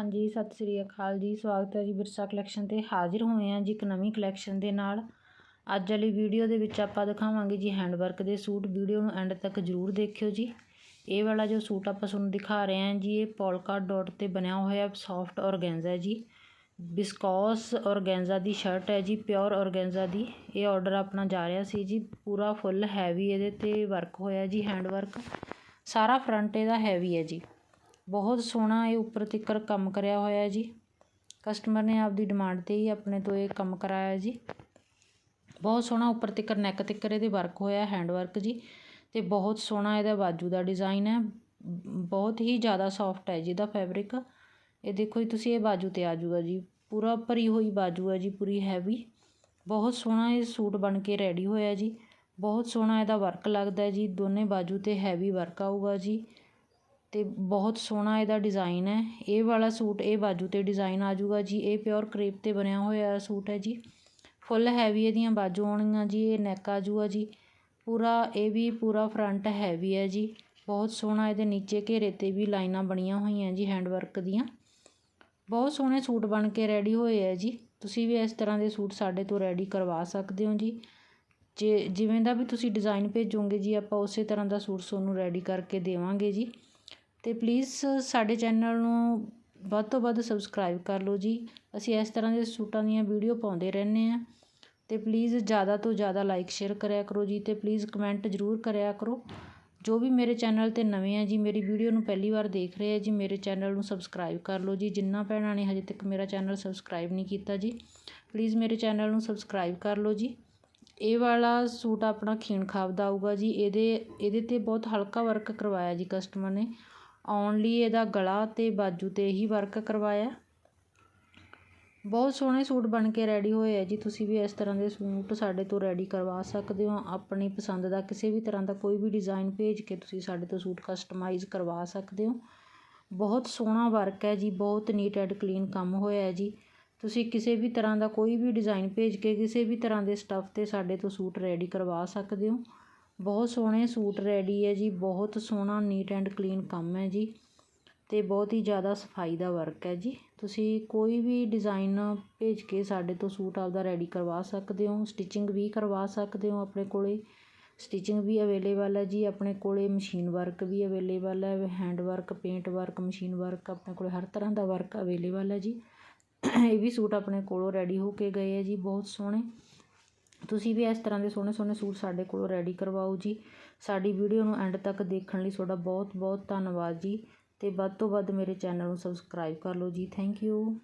ਹਾਂਜੀ, ਸਤਿ ਸ੍ਰੀ ਅਕਾਲ ਜੀ। ਸਵਾਗਤ ਹੈ ਜੀ ਵਿਰਸਾ ਕਲੈਕਸ਼ਨ ਤੇ। ਹਾਜ਼ਰ ਹੋਏ ਹਾਂ ਜੀ ਇੱਕ ਨਵੀਂ ਕਲੈਕਸ਼ਨ ਦੇ ਨਾਲ। ਅੱਜ ਵਾਲੀ ਵੀਡੀਓ ਦੇ ਵਿੱਚ ਆਪਾਂ ਦਿਖਾਵਾਂਗੇ ਜੀ ਹੈਂਡ ਵਰਕ ਦੇ ਸੂਟ। ਵੀਡੀਓ ਨੂੰ ਐਂਡ ਤੱਕ ਜ਼ਰੂਰ ਦੇਖਿਓ ਜੀ। ਇਹ ਵਾਲਾ ਜੋ ਸੂਟ ਆਪਾਂ ਤੁਹਾਨੂੰ ਦਿਖਾ ਰਹੇ ਹਾਂ ਜੀ, ਇਹ ਪੋਲਕਾ ਡਾਟ ਤੇ ਬਣਿਆ ਹੋਇਆ ਸੌਫਟ ਔਰਗੈਂਜ਼ਾ ਜੀ। ਬਿਸਕੋਸ ਔਰਗੈਂਜ਼ਾ ਦੀ ਸ਼ਰਟ ਹੈ ਜੀ ਪਿਓਰ ਔਰਗੈਂਜ਼ਾ ਦੀ। ਇਹ ਆਰਡਰ ਆਪਣਾ ਜਾ ਰਿਹਾ ਸੀ ਜੀ, ਪੂਰਾ ਫੁੱਲ ਹੈਵੀ ਇਹਦੇ ਤੇ ਵਰਕ ਹੋਇਆ ਜੀ ਹੈਂਡ ਵਰਕ ਸਾਰਾ ਫਰੰਟ ਇਹਦਾ ਹੈਵੀ ਹੈ ਜੀ। ਬਹੁਤ ਸੋਹਣਾ ਇਹ ਉੱਪਰ ਤਿੱਕਰ ਕੰਮ ਕਰਿਆ ਹੋਇਆ ਜੀ। ਕਸਟਮਰ ਨੇ ਆਪਦੀ ਡਿਮਾਂਡ 'ਤੇ ਹੀ ਆਪਣੇ ਤੋਂ ਇਹ ਕੰਮ ਕਰਾਇਆ ਜੀ। ਬਹੁਤ ਸੋਹਣਾ ਉੱਪਰ ਤਿੱਕਰ ਨੈਕ ਤਿੱਕਰ ਇਹਦੇ ਵਰਕ ਹੋਇਆ ਹੈਂਡ ਵਰਕ ਜੀ। ਅਤੇ ਬਹੁਤ ਸੋਹਣਾ ਇਹਦਾ ਬਾਜੂ ਦਾ ਡਿਜ਼ਾਇਨ ਹੈ। ਬਹੁਤ ਹੀ ਜ਼ਿਆਦਾ ਸੋਫਟ ਹੈ ਜੀ ਇਹਦਾ ਫੈਬਰਿਕ ਇਹ ਦੇਖੋ ਜੀ, ਤੁਸੀਂ ਇਹ ਬਾਜੂ 'ਤੇ ਆ ਜੂਗਾ ਜੀ। ਪੂਰਾ ਭਰੀ ਹੋਈ ਬਾਜੂ ਹੈ ਜੀ, ਪੂਰੀ ਹੈਵੀ ਬਹੁਤ ਸੋਹਣਾ ਇਹ ਸੂਟ ਬਣ ਕੇ ਰੈਡੀ ਹੋਇਆ ਜੀ। ਬਹੁਤ ਸੋਹਣਾ ਇਹਦਾ ਵਰਕ ਲੱਗਦਾ ਜੀ। ਦੋਨੇ ਬਾਜੂ 'ਤੇ ਹੈਵੀ ਵਰਕ ਆਊਗਾ ਜੀ। ਅਤੇ ਬਹੁਤ ਸੋਹਣਾ ਇਹਦਾ ਡਿਜ਼ਾਇਨ ਹੈ। ਇਹ ਵਾਲਾ ਸੂਟ, ਇਹ ਬਾਜੂ 'ਤੇ ਡਿਜ਼ਾਈਨ ਆ ਜੂਗਾ ਜੀ। ਇਹ ਪਿਓਰ ਕਰੇਪ 'ਤੇ ਬਣਿਆ ਹੋਇਆ ਸੂਟ ਹੈ ਜੀ। ਫੁੱਲ ਹੈਵੀ ਇਹਦੀਆਂ ਬਾਜੂ ਆਉਣਗੀਆਂ ਜੀ, ਇਹ ਨੈਕ ਆ ਜੂਗਾ ਜੀ। ਪੂਰਾ, ਇਹ ਵੀ ਪੂਰਾ ਫਰੰਟ ਹੈਵੀ ਹੈ ਜੀ। ਬਹੁਤ ਸੋਹਣਾ ਇਹਦੇ ਨੀਚੇ ਘੇਰੇ 'ਤੇ ਵੀ ਲਾਈਨਾਂ ਬਣੀਆਂ ਹੋਈਆਂ ਜੀ ਹੈਂਡ ਵਰਕ ਦੀਆਂ। ਬਹੁਤ ਸੋਹਣੇ ਸੂਟ ਬਣ ਕੇ ਰੈਡੀ ਹੋਏ ਹੈ ਜੀ। ਤੁਸੀਂ ਵੀ ਇਸ ਤਰ੍ਹਾਂ ਦੇ ਸੂਟ ਸਾਡੇ ਤੋਂ ਰੈਡੀ ਕਰਵਾ ਸਕਦੇ ਹੋ ਜੀ। ਜੇ, ਜਿਵੇਂ ਦਾ ਵੀ ਤੁਸੀਂ ਡਿਜ਼ਾਈਨ ਭੇਜੋਗੇ ਜੀ, ਆਪਾਂ ਉਸੇ ਤਰ੍ਹਾਂ ਦਾ ਸੂਟ ਤੁਹਾਨੂੰ ਰੈਡੀ ਕਰਕੇ ਦੇਵਾਂਗੇ ਜੀ। ਅਤੇ ਪਲੀਜ਼ ਸਾਡੇ ਚੈਨਲ ਨੂੰ ਵੱਧ ਤੋਂ ਵੱਧ ਸਬਸਕ੍ਰਾਈਬ ਕਰ ਲਓ ਜੀ। ਅਸੀਂ ਇਸ ਤਰ੍ਹਾਂ ਦੇ ਸੂਟਾਂ ਦੀਆਂ ਵੀਡੀਓ ਪਾਉਂਦੇ ਰਹਿੰਦੇ ਹਾਂ। ਅਤੇ ਪਲੀਜ਼ ਜ਼ਿਆਦਾ ਤੋਂ ਜ਼ਿਆਦਾ ਲਾਈਕ ਸ਼ੇਅਰ ਕਰਿਆ ਕਰੋ ਜੀ ਅਤੇ ਪਲੀਜ਼ ਕਮੈਂਟ ਜ਼ਰੂਰ ਕਰਿਆ ਕਰੋ। ਜੋ ਵੀ ਮੇਰੇ ਚੈਨਲ 'ਤੇ ਨਵੇਂ ਆ ਜੀ, ਮੇਰੀ ਵੀਡੀਓ ਨੂੰ ਪਹਿਲੀ ਵਾਰ ਦੇਖ ਰਹੇ ਆ ਜੀ, ਮੇਰੇ ਚੈਨਲ ਨੂੰ ਸਬਸਕ੍ਰਾਈਬ ਕਰ ਲਓ ਜੀ। ਜਿੰਨਾ ਭੈਣਾਂ ਨੇ ਹਜੇ ਤੱਕ ਮੇਰਾ ਚੈਨਲ ਸਬਸਕ੍ਰਾਈਬ ਨਹੀਂ ਕੀਤਾ ਜੀ ਪਲੀਜ਼ ਮੇਰੇ ਚੈਨਲ ਨੂੰ ਸਬਸਕ੍ਰਾਈਬ ਕਰ ਲਓ ਜੀ। ਇਹ ਵਾਲਾ ਸੂਟ ਆਪਣਾ ਖੀਣ ਖਾਬ ਦਾ ਆਊਗਾ ਜੀ। ਇਹਦੇ ਇਹਦੇ 'ਤੇ ਬਹੁਤ ਹਲਕਾ ਵਰਕ ਕਰਵਾਇਆ ਜੀ ਕਸਟਮਰ ਨੇ। ਆਉਣ ਲਈ ਇਹਦਾ ਗਲਾ ਅਤੇ ਬਾਜੂ 'ਤੇ ਹੀ ਵਰਕ ਕਰਵਾਇਆ। ਬਹੁਤ ਸੋਹਣੇ ਸੂਟ ਬਣ ਕੇ ਰੈਡੀ ਹੋਏ ਆ ਜੀ। ਤੁਸੀਂ ਵੀ ਇਸ ਤਰ੍ਹਾਂ ਦੇ ਸੂਟ ਸਾਡੇ ਤੋਂ ਰੈਡੀ ਕਰਵਾ ਸਕਦੇ ਹੋ। ਆਪਣੀ ਪਸੰਦ ਦਾ ਕਿਸੇ ਵੀ ਤਰ੍ਹਾਂ ਦਾ ਕੋਈ ਵੀ ਡਿਜ਼ਾਈਨ ਭੇਜ ਕੇ ਤੁਸੀਂ ਸਾਡੇ ਤੋਂ ਸੂਟ ਕਸਟਮਾਈਜ਼ ਕਰਵਾ ਸਕਦੇ ਹੋ। ਬਹੁਤ ਸੋਹਣਾ ਵਰਕ ਹੈ ਜੀ। ਬਹੁਤ ਨੀਟ ਐਂਡ ਕਲੀਨ ਕੰਮ ਹੋਇਆ ਹੈ ਜੀ। ਤੁਸੀਂ ਕਿਸੇ ਵੀ ਤਰ੍ਹਾਂ ਦਾ ਕੋਈ ਵੀ ਡਿਜ਼ਾਈਨ ਭੇਜ ਕੇ ਕਿਸੇ ਵੀ ਤਰ੍ਹਾਂ ਦੇ ਸਟੱਫ 'ਤੇ ਸਾਡੇ ਤੋਂ ਸੂਟ ਰੈਡੀ ਕਰਵਾ ਸਕਦੇ ਹੋ। ਬਹੁਤ ਸੋਹਣੇ ਸੂਟ ਰੈਡੀ ਹੈ ਜੀ, ਬਹੁਤ ਸੋਹਣਾ ਨੀਟ ਐਂਡ ਕਲੀਨ ਕੰਮ ਹੈ ਜੀ ਅਤੇ ਬਹੁਤ ਹੀ ਜ਼ਿਆਦਾ ਸਫ਼ਾਈ ਦਾ ਵਰਕ ਹੈ ਜੀ। ਤੁਸੀਂ ਕੋਈ ਵੀ ਡਿਜ਼ਾਇਨ ਭੇਜ ਕੇ ਸਾਡੇ ਤੋਂ ਸੂਟ ਆਪਦਾ ਰੈਡੀ ਕਰਵਾ ਸਕਦੇ ਹੋ ਸਟਿਚਿੰਗ ਵੀ ਕਰਵਾ ਸਕਦੇ ਹੋ ਆਪਣੇ ਕੋਲ। ਸਟਿਚਿੰਗ ਵੀ ਅਵੇਲੇਬਲ ਹੈ ਜੀ, ਆਪਣੇ ਕੋਲ ਮਸ਼ੀਨ ਵਰਕ ਵੀ ਅਵੇਲੇਬਲ ਹੈ hand work paint work machine work ਆਪਣੇ ਕੋਲ ਹਰ ਤਰ੍ਹਾਂ ਦਾ ਵਰਕ ਅਵੇਲੇਬਲ ਹੈ ਜੀ। ਇਹ ਵੀ ਸੂਟ ਆਪਣੇ ਕੋਲੋਂ ਰੈਡੀ ਹੋ ਕੇ ਗਏ ਹੈ ਜੀ, ਬਹੁਤ ਸੋਹਣੇ। ਤੁਸੀਂ ਵੀ ਇਸ ਤਰ੍ਹਾਂ ਦੇ ਸੋਹਣੇ ਸੋਹਣੇ ਸੂਟ ਸਾਡੇ ਕੋਲੋਂ ਰੈਡੀ ਕਰਵਾਓ ਜੀ। ਸਾਡੀ ਵੀਡੀਓ ਨੂੰ ਐਂਡ ਤੱਕ ਦੇਖਣ ਲਈ ਤੁਹਾਡਾ ਬਹੁਤ ਬਹੁਤ ਧੰਨਵਾਦ ਜੀ। ਅਤੇ ਵੱਧ ਤੋਂ ਵੱਧ ਮੇਰੇ ਚੈਨਲ ਨੂੰ ਸਬਸਕ੍ਰਾਈਬ ਕਰ ਲਓ ਜੀ। Thank you